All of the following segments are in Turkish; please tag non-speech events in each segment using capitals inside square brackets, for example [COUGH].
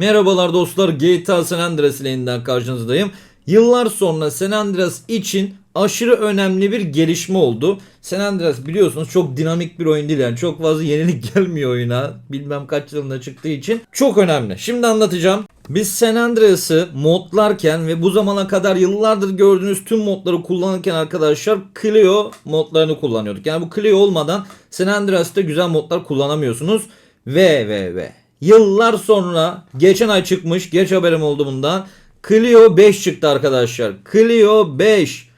Merhabalar dostlar GTA San Andreas ile yeniden karşınızdayım. Yıllar sonra San Andreas için aşırı önemli bir gelişme oldu. San Andreas biliyorsunuz çok dinamik bir oyun değil yani çok fazla yenilik [LAUGHS] gelmiyor oyuna. Bilmem kaç yılında çıktığı için çok önemli. Şimdi anlatacağım. Biz San Andreas'ı modlarken ve bu zamana kadar yıllardır gördüğünüz tüm modları kullanırken arkadaşlar Clio modlarını kullanıyorduk. Yani bu Clio olmadan San Andreas'ta güzel modlar kullanamıyorsunuz. Ve ve ve Yıllar sonra geçen ay çıkmış. Geç haberim oldu bundan. Clio 5 çıktı arkadaşlar. Clio 5.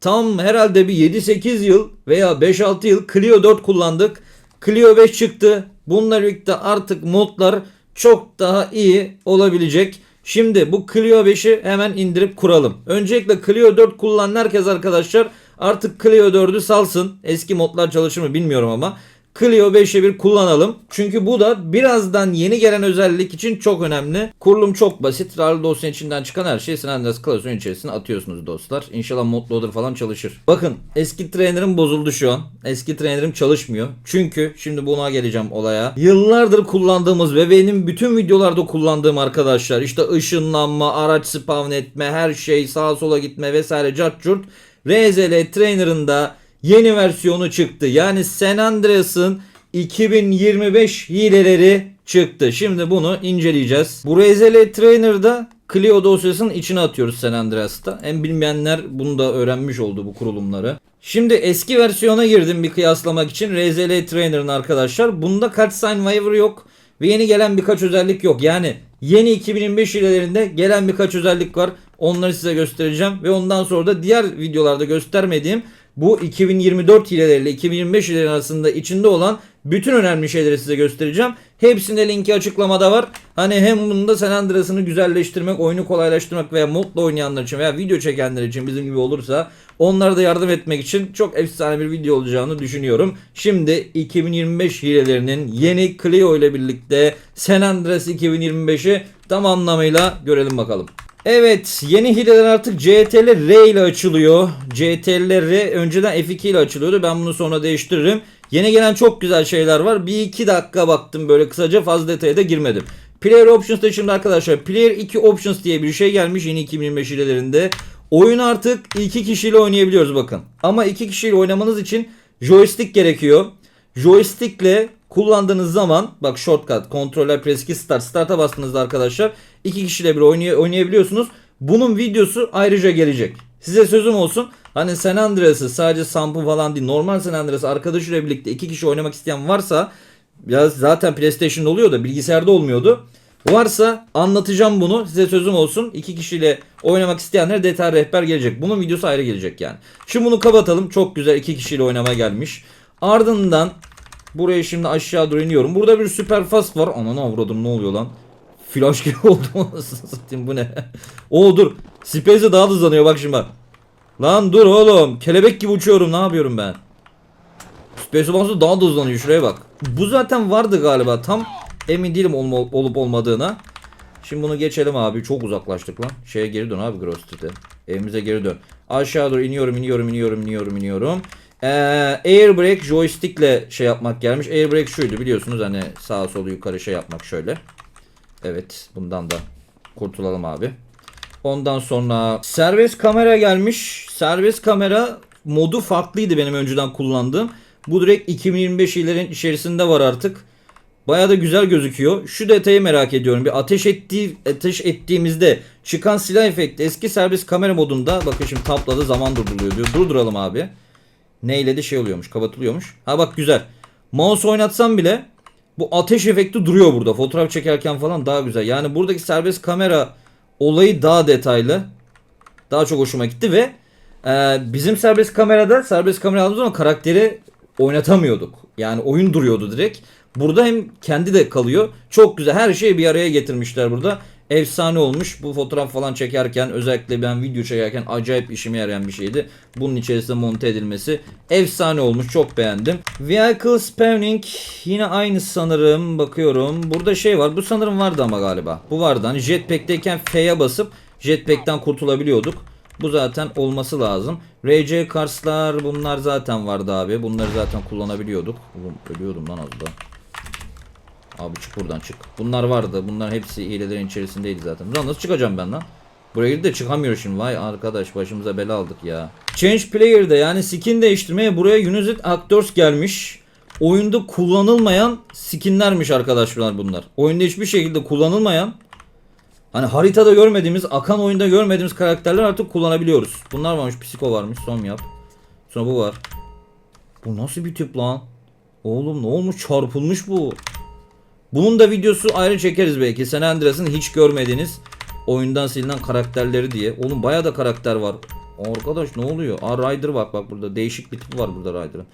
Tam herhalde bir 7-8 yıl veya 5-6 yıl Clio 4 kullandık. Clio 5 çıktı. Bununla birlikte artık modlar çok daha iyi olabilecek. Şimdi bu Clio 5'i hemen indirip kuralım. Öncelikle Clio 4 kullanan herkes arkadaşlar artık Clio 4'ü salsın. Eski modlar çalışır mı bilmiyorum ama. Clio 5'e bir kullanalım. Çünkü bu da birazdan yeni gelen özellik için çok önemli. Kurulum çok basit. RAR dosyanın içinden çıkan her şeyi San klasörün içerisine atıyorsunuz dostlar. İnşallah modloader falan çalışır. Bakın eski trainer'ım bozuldu şu an. Eski trainer'ım çalışmıyor. Çünkü şimdi buna geleceğim olaya. Yıllardır kullandığımız ve benim bütün videolarda kullandığım arkadaşlar işte ışınlanma, araç spawn etme, her şey sağa sola gitme vesaire cart curt. RZL Trainer'ında yeni versiyonu çıktı. Yani San Andreas'ın 2025 hileleri çıktı. Şimdi bunu inceleyeceğiz. Bu RZL Trainer'da Clio dosyasının içine atıyoruz San Andreas'ta. Hem bilmeyenler bunu da öğrenmiş oldu bu kurulumları. Şimdi eski versiyona girdim bir kıyaslamak için. RZL Trainer'ın arkadaşlar. Bunda cutscene waiver yok. Ve yeni gelen birkaç özellik yok. Yani yeni 2025 hilelerinde gelen birkaç özellik var. Onları size göstereceğim. Ve ondan sonra da diğer videolarda göstermediğim bu 2024 hileleriyle 2025 hileleri arasında içinde olan bütün önemli şeyleri size göstereceğim. Hepsinde linki açıklamada var. Hani hem bunda San Andreas'ını güzelleştirmek, oyunu kolaylaştırmak veya modla oynayanlar için veya video çekenler için bizim gibi olursa onlara da yardım etmek için çok efsane bir video olacağını düşünüyorum. Şimdi 2025 hilelerinin yeni Clio ile birlikte San Andreas 2025'i tam anlamıyla görelim bakalım. Evet yeni hileler artık CTRL R ile açılıyor. CTRL R önceden F2 ile açılıyordu. Ben bunu sonra değiştiririm. Yeni gelen çok güzel şeyler var. Bir iki dakika baktım böyle kısaca fazla detaya da girmedim. Player Options'ta şimdi arkadaşlar Player 2 Options diye bir şey gelmiş yeni 2025 hilelerinde. Oyun artık iki kişiyle oynayabiliyoruz bakın. Ama iki kişiyle oynamanız için joystick gerekiyor. Joystickle kullandığınız zaman bak shortcut kontroller press 2 start start'a bastığınızda arkadaşlar iki kişiyle bir oynay- oynayabiliyorsunuz. Bunun videosu ayrıca gelecek. Size sözüm olsun. Hani San Andreas'ı sadece Samp'ı falan değil normal San Andreas arkadaşıyla birlikte iki kişi oynamak isteyen varsa ya zaten PlayStation'da oluyor da bilgisayarda olmuyordu. Varsa anlatacağım bunu. Size sözüm olsun. İki kişiyle oynamak isteyenlere detay rehber gelecek. Bunun videosu ayrı gelecek yani. Şimdi bunu kapatalım. Çok güzel iki kişiyle oynama gelmiş. Ardından buraya şimdi aşağı doğru iniyorum. Burada bir süper fast var. Ananı avradım ne oluyor lan? Flash gibi [LAUGHS] oldu. Bu ne? Oo dur. Space'e daha da hızlanıyor bak şimdi bak. Lan dur oğlum. Kelebek gibi uçuyorum. Ne yapıyorum ben? Space Bounce'da daha da hızlanıyor. Şuraya bak. Bu zaten vardı galiba. Tam emin değilim olma, olup olmadığına. Şimdi bunu geçelim abi. Çok uzaklaştık lan. Şeye geri dön abi Gross. Evimize geri dön. Aşağı doğru iniyorum, iniyorum, iniyorum, iniyorum, iniyorum. Ee, air brake joystickle şey yapmak gelmiş. Air brake şuydu biliyorsunuz hani sağa solu yukarı şey yapmak şöyle. Evet bundan da kurtulalım abi. Ondan sonra serbest kamera gelmiş. Serbest kamera modu farklıydı benim önceden kullandığım. Bu direkt 2025 ilerin içerisinde var artık. Baya da güzel gözüküyor. Şu detayı merak ediyorum. Bir ateş ettiği ateş ettiğimizde çıkan silah efekti eski serbest kamera modunda bakın şimdi tapladı zaman durduruluyor diyor. Durduralım abi. Neyle de şey oluyormuş, kapatılıyormuş. Ha bak güzel. Mouse oynatsam bile bu ateş efekti duruyor burada. Fotoğraf çekerken falan daha güzel. Yani buradaki serbest kamera olayı daha detaylı. Daha çok hoşuma gitti ve e, bizim serbest kamerada serbest kamera aldığımız zaman karakteri oynatamıyorduk. Yani oyun duruyordu direkt. Burada hem kendi de kalıyor. Çok güzel. Her şeyi bir araya getirmişler burada. Efsane olmuş. Bu fotoğraf falan çekerken özellikle ben video çekerken acayip işime yarayan bir şeydi. Bunun içerisinde monte edilmesi efsane olmuş. Çok beğendim. Vehicle spawning yine aynı sanırım. Bakıyorum. Burada şey var. Bu sanırım vardı ama galiba. Bu vardı. Hani jetpack'teyken F'ye basıp jetpack'ten kurtulabiliyorduk. Bu zaten olması lazım. RC Cars'lar bunlar zaten vardı abi. Bunları zaten kullanabiliyorduk. Oğlum ölüyordum lan az daha. Abi çık buradan çık. Bunlar vardı. Bunların hepsi hilelerin içerisindeydi zaten. Buradan nasıl çıkacağım ben lan? Buraya girdi de çıkamıyor şimdi. Vay arkadaş başımıza bela aldık ya. Change Player'da yani skin değiştirmeye buraya United Actors gelmiş. Oyunda kullanılmayan skinlermiş arkadaşlar bunlar. Oyunda hiçbir şekilde kullanılmayan Hani haritada görmediğimiz, akan oyunda görmediğimiz karakterler artık kullanabiliyoruz. Bunlar varmış, Psiko varmış, son yap. Sonra bu var. Bu nasıl bir tip lan? Oğlum ne olmuş çarpılmış bu. Bunun da videosu ayrı çekeriz belki. San Andreas'ın hiç görmediğiniz oyundan silinen karakterleri diye. Oğlum baya da karakter var. Arkadaş ne oluyor? Aa Ryder bak bak burada. Değişik bir tip var burada Ryder'ın.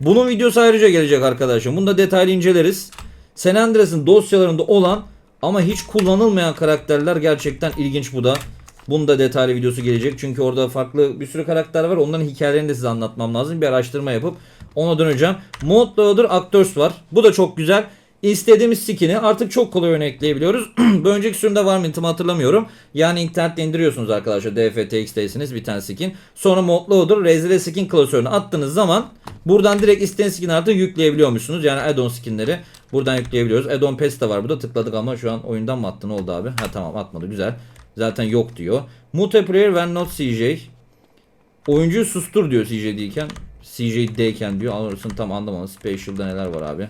Bunun videosu ayrıca gelecek arkadaşlar. Bunu da detaylı inceleriz. San Andreas'ın dosyalarında olan ama hiç kullanılmayan karakterler gerçekten ilginç bu da. Bunun da detaylı videosu gelecek. Çünkü orada farklı bir sürü karakter var. Onların hikayelerini de size anlatmam lazım. Bir araştırma yapıp ona döneceğim. Mod Loader Actors var. Bu da çok güzel. İstediğimiz skin'i artık çok kolay öne ekleyebiliyoruz. [CLEARS THROAT] bir önceki sürümde var mı tam hatırlamıyorum. Yani internette indiriyorsunuz arkadaşlar. DFTX'teyseniz bir tane skin. Sonra Mod Loader Rezile Skin klasörünü attığınız zaman buradan direkt istediğiniz skin artık yükleyebiliyormuşsunuz. Yani add-on skinleri buradan yükleyebiliyoruz. Add-on Pass de var burada tıkladık ama şu an oyundan mı attı oldu abi? Ha tamam atmadı güzel. Zaten yok diyor. Multiplayer when not CJ. Oyuncuyu sustur diyor CJ değilken. CJ'deyken diyor. Alırsın tam anlamadım. Special'da neler var abi.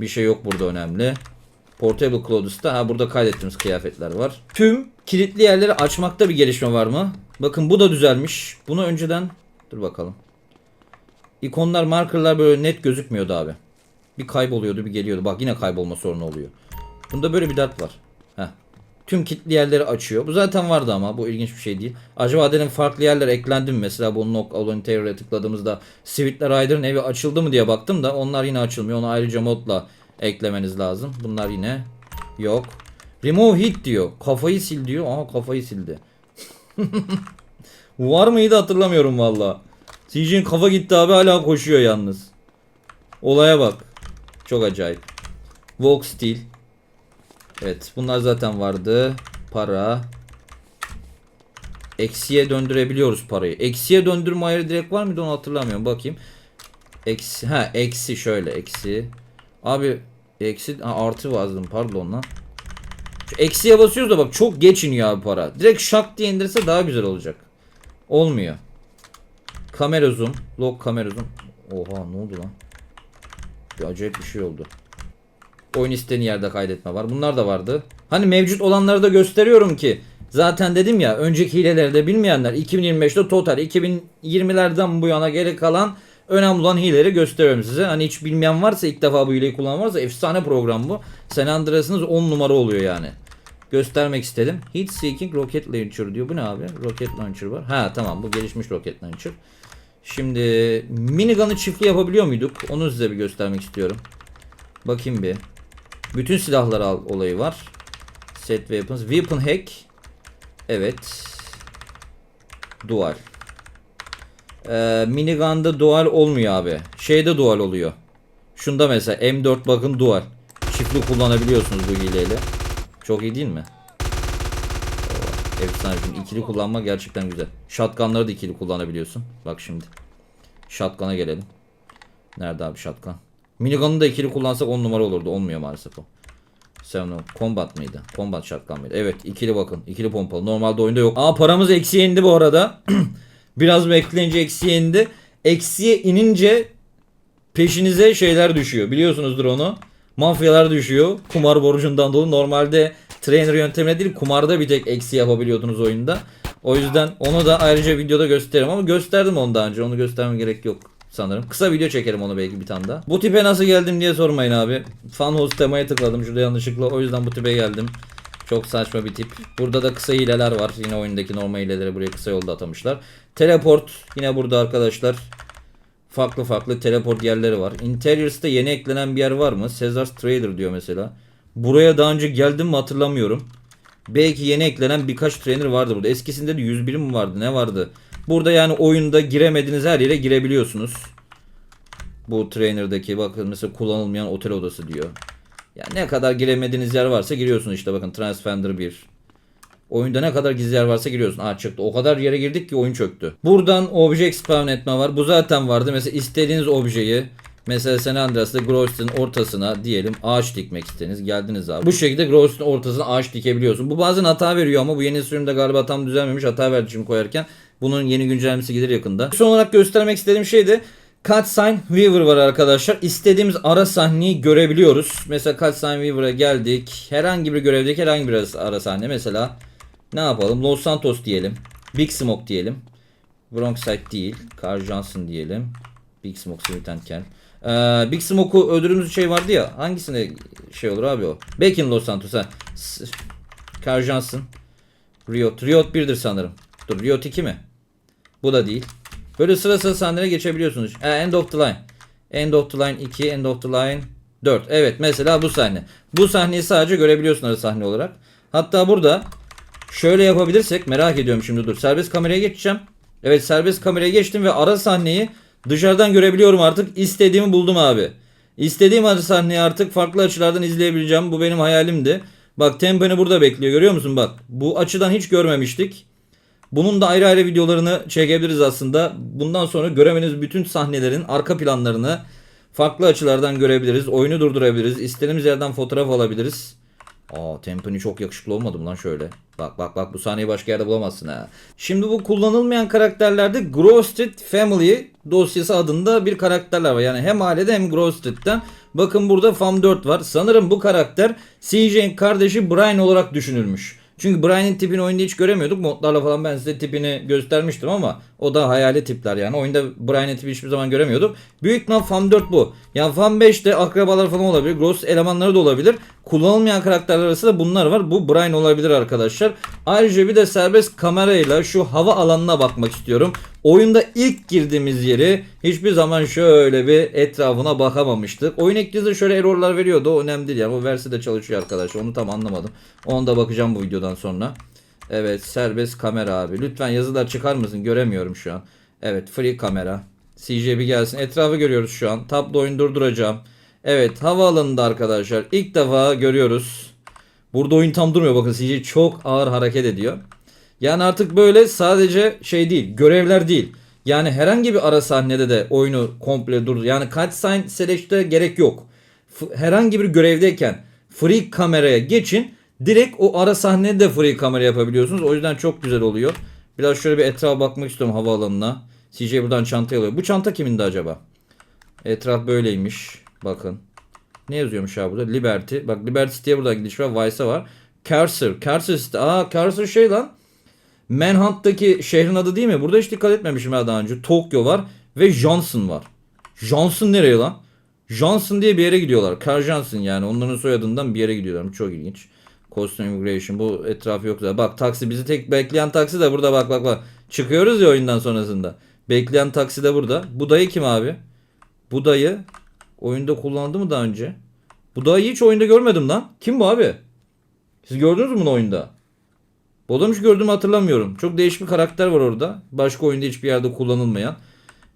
Bir şey yok burada önemli. Portable Clothes'ta ha burada kaydettiğimiz kıyafetler var. Tüm kilitli yerleri açmakta bir gelişme var mı? Bakın bu da düzelmiş. Bunu önceden dur bakalım. İkonlar, markerlar böyle net gözükmüyordu abi. Bir kayboluyordu, bir geliyordu. Bak yine kaybolma sorunu oluyor. Bunda böyle bir dert var. Tüm kilitli yerleri açıyor. Bu zaten vardı ama bu ilginç bir şey değil. Acaba dedim farklı yerler eklendi mi? Mesela bu Knock All Interior'a tıkladığımızda Sweet'le Rider'ın evi açıldı mı diye baktım da onlar yine açılmıyor. Onu ayrıca modla eklemeniz lazım. Bunlar yine yok. Remove Hit diyor. Kafayı sil diyor. Aha kafayı sildi. [LAUGHS] Var mıydı hatırlamıyorum valla. CJ'in kafa gitti abi hala koşuyor yalnız. Olaya bak. Çok acayip. Vogue Steel. Evet bunlar zaten vardı. Para. Eksiye döndürebiliyoruz parayı. Eksiye döndürme ayarı direkt var mıydı onu hatırlamıyorum. Bakayım. Eksi. Ha eksi şöyle eksi. Abi eksi ha, artı yazdım pardon lan. Şu eksiye basıyoruz da bak çok geç iniyor abi para. Direkt şak diye indirse daha güzel olacak. Olmuyor. Kamera zoom. Log kamera zoom. Oha ne oldu lan? Bir acayip bir şey oldu. Oyun istediğin yerde kaydetme var. Bunlar da vardı. Hani mevcut olanları da gösteriyorum ki. Zaten dedim ya önceki hileleri de bilmeyenler 2025'te total 2020'lerden bu yana geri kalan önemli olan hileleri gösteriyorum size. Hani hiç bilmeyen varsa ilk defa bu hileyi kullanan varsa efsane program bu. San Andreas'ınız 10 numara oluyor yani. Göstermek istedim. Heat Seeking Rocket Launcher diyor. Bu ne abi? Rocket Launcher var. Ha tamam bu gelişmiş Rocket Launcher. Şimdi minigun'ı çiftli yapabiliyor muyduk? Onu size bir göstermek istiyorum. Bakayım bir. Bütün silahlar al olayı var. Set weapons. Weapon hack. Evet. Dual. Ee, minigun'da dual olmuyor abi. Şeyde dual oluyor. Şunda mesela M4 bakın dual. Çiftli kullanabiliyorsunuz bu hileyle. Çok iyi değil mi? Efsane. Şimdi ikili kullanma gerçekten güzel. Shotgunları da ikili kullanabiliyorsun. Bak şimdi. Shotgun'a gelelim. Nerede abi shotgun? Minigun'u da ikili kullansak 10 numara olurdu. Olmuyor maalesef o. O combat mıydı? Combat shotgun mıydı? Evet ikili bakın. ikili pompalı. Normalde oyunda yok. Aa paramız eksiye indi bu arada. [CLEARS THROAT] Biraz bekleyince eksiye indi. Eksiye inince peşinize şeyler düşüyor. Biliyorsunuzdur onu. Mafyalar düşüyor. Kumar borcundan dolayı. Normalde trainer yöntemine değil kumarda bir tek eksi yapabiliyordunuz oyunda. O yüzden onu da ayrıca videoda gösteririm ama gösterdim onu daha önce. Onu göstermem gerek yok sanırım. Kısa video çekerim onu belki bir tane daha. Bu tipe nasıl geldim diye sormayın abi. Fan host temaya tıkladım şurada yanlışlıkla. O yüzden bu tipe geldim. Çok saçma bir tip. Burada da kısa hileler var. Yine oyundaki normal hileleri buraya kısa yolda atamışlar. Teleport yine burada arkadaşlar. Farklı farklı teleport yerleri var. Interiors'ta yeni eklenen bir yer var mı? Caesar's Trader diyor mesela. Buraya daha önce geldim mi hatırlamıyorum. Belki yeni eklenen birkaç trainer vardı burada. Eskisinde de 101 mi vardı ne vardı? Burada yani oyunda giremediğiniz her yere girebiliyorsunuz. Bu trainer'daki bakın mesela kullanılmayan otel odası diyor. Yani ne kadar giremediğiniz yer varsa giriyorsunuz işte bakın Transfender 1. Oyunda ne kadar gizli yer varsa giriyorsun. Aa çıktı. O kadar yere girdik ki oyun çöktü. Buradan obje spawn etme var. Bu zaten vardı. Mesela istediğiniz objeyi Mesela San Andreas'ta Grosset'in ortasına diyelim ağaç dikmek istediniz. Geldiniz abi. Bu şekilde Grosset'in ortasına ağaç dikebiliyorsun. Bu bazen hata veriyor ama bu yeni sürümde galiba tam düzelmemiş. Hata verdi şimdi koyarken. Bunun yeni güncellemesi gelir yakında. Son olarak göstermek istediğim şey de Cutscene Weaver var arkadaşlar. İstediğimiz ara sahneyi görebiliyoruz. Mesela Cutscene Weaver'a geldik. Herhangi bir görevdeki herhangi bir ara sahne. Mesela ne yapalım? Los Santos diyelim. Big Smoke diyelim. Bronxide değil. Carl Johnson diyelim. Big Smoke Sweet Kel. Ee, Big Smoke'u öldürdüğümüz şey vardı ya. Hangisine şey olur abi o? Back in Los Santos ha. Carl Johnson. Riot. Riot 1'dir sanırım. Dur Riot 2 mi? Bu da değil. Böyle sıra sıra geçebiliyorsunuz. E, end of the line. End of the line 2, end of the line 4. Evet mesela bu sahne. Bu sahneyi sadece görebiliyorsun ara sahne olarak. Hatta burada şöyle yapabilirsek merak ediyorum şimdi dur. Serbest kameraya geçeceğim. Evet serbest kameraya geçtim ve ara sahneyi dışarıdan görebiliyorum artık. İstediğimi buldum abi. İstediğim ara sahneyi artık farklı açılardan izleyebileceğim. Bu benim hayalimdi. Bak Tempeni burada bekliyor görüyor musun bak. Bu açıdan hiç görmemiştik. Bunun da ayrı ayrı videolarını çekebiliriz aslında. Bundan sonra göremeniz bütün sahnelerin arka planlarını farklı açılardan görebiliriz. Oyunu durdurabiliriz. İstediğimiz yerden fotoğraf alabiliriz. Aa Tempani çok yakışıklı olmadı mı lan şöyle? Bak bak bak bu sahneyi başka yerde bulamazsın ha. Şimdi bu kullanılmayan karakterlerde Grove Street Family dosyası adında bir karakterler var. Yani hem ailede hem Grove Street'ten. Bakın burada Fam 4 var. Sanırım bu karakter CJ'in kardeşi Brian olarak düşünülmüş. Çünkü Brian'in tipini oyunda hiç göremiyorduk. Modlarla falan ben size tipini göstermiştim ama o da hayali tipler yani. Oyunda Brian'in tipi hiçbir zaman göremiyorduk. Büyük ihtimal FAM 4 bu. Yani FAM 5'te akrabalar falan olabilir. Gross elemanları da olabilir. Kullanılmayan karakterler arasında bunlar var. Bu Brian olabilir arkadaşlar. Ayrıca bir de serbest kamerayla şu hava alanına bakmak istiyorum. Oyunda ilk girdiğimiz yeri hiçbir zaman şöyle bir etrafına bakamamıştık. Oyun eklediğinde şöyle errorlar veriyordu. O önemli değil yani. O versi de çalışıyor arkadaşlar. Onu tam anlamadım. Onu da bakacağım bu videodan sonra. Evet serbest kamera abi. Lütfen yazılar çıkar mısın? Göremiyorum şu an. Evet free kamera. CJ bir gelsin. Etrafı görüyoruz şu an. Tablo oyun durduracağım. Evet havaalanında arkadaşlar. İlk defa görüyoruz. Burada oyun tam durmuyor. Bakın CJ çok ağır hareket ediyor. Yani artık böyle sadece şey değil. Görevler değil. Yani herhangi bir ara sahnede de oyunu komple durdur. Yani cutscene select'e gerek yok. F- herhangi bir görevdeyken free kameraya geçin. Direkt o ara sahnede de free kamera yapabiliyorsunuz. O yüzden çok güzel oluyor. Biraz şöyle bir etrafa bakmak istiyorum havaalanına. CJ buradan çantayı alıyor. Bu çanta kimindi acaba? Etraf böyleymiş. Bakın. Ne yazıyormuş abi burada? Liberty. Bak Liberty City'ye buradan gidiş var. Vice'a var. Cursor. Cursor City. Aa Cursor şey lan. Manhunt'taki şehrin adı değil mi? Burada hiç dikkat etmemişim ya daha önce. Tokyo var ve Johnson var. Johnson nereye lan? Johnson diye bir yere gidiyorlar. Carl Johnson yani onların soyadından bir yere gidiyorlar. Çok ilginç. Custom Immigration bu etrafı yok. Bak taksi bizi tek bekleyen taksi de burada bak bak bak. Çıkıyoruz ya oyundan sonrasında. Bekleyen taksi de burada. Bu dayı kim abi? Bu dayı oyunda kullanıldı mı daha önce? Bu dayıyı hiç oyunda görmedim lan. Kim bu abi? Siz gördünüz mü bunu oyunda? Bu adamı hiç gördüğümü hatırlamıyorum. Çok değişik bir karakter var orada. Başka oyunda hiçbir yerde kullanılmayan.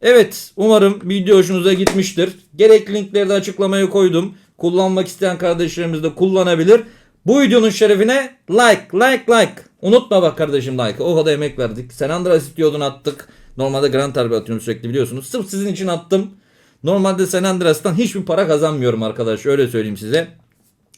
Evet umarım video hoşunuza gitmiştir. Gerekli linkleri de açıklamaya koydum. Kullanmak isteyen kardeşlerimiz de kullanabilir. Bu videonun şerefine like like like. Unutma bak kardeşim like. O kadar emek verdik. Sen Andreas istiyordun attık. Normalde Grand Harbi atıyorum sürekli biliyorsunuz. Sırf sizin için attım. Normalde San Andreas'tan hiçbir para kazanmıyorum arkadaş. Öyle söyleyeyim size.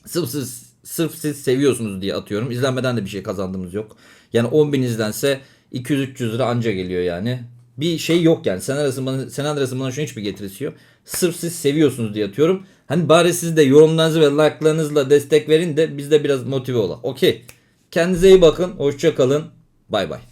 Sırf siz, sırf siz seviyorsunuz diye atıyorum. İzlenmeden de bir şey kazandığımız yok. Yani 10 bin izlense 200-300 lira anca geliyor yani. Bir şey yok yani. Sen Andreas'ın bana, San Andreas'ın bana şu hiçbir getirisi yok. Sırf siz seviyorsunuz diye atıyorum. Hani bari siz de yorumlarınızı ve like'larınızla destek verin de biz de biraz motive olalım. Okey. Kendinize iyi bakın. Hoşça kalın. Bay bay.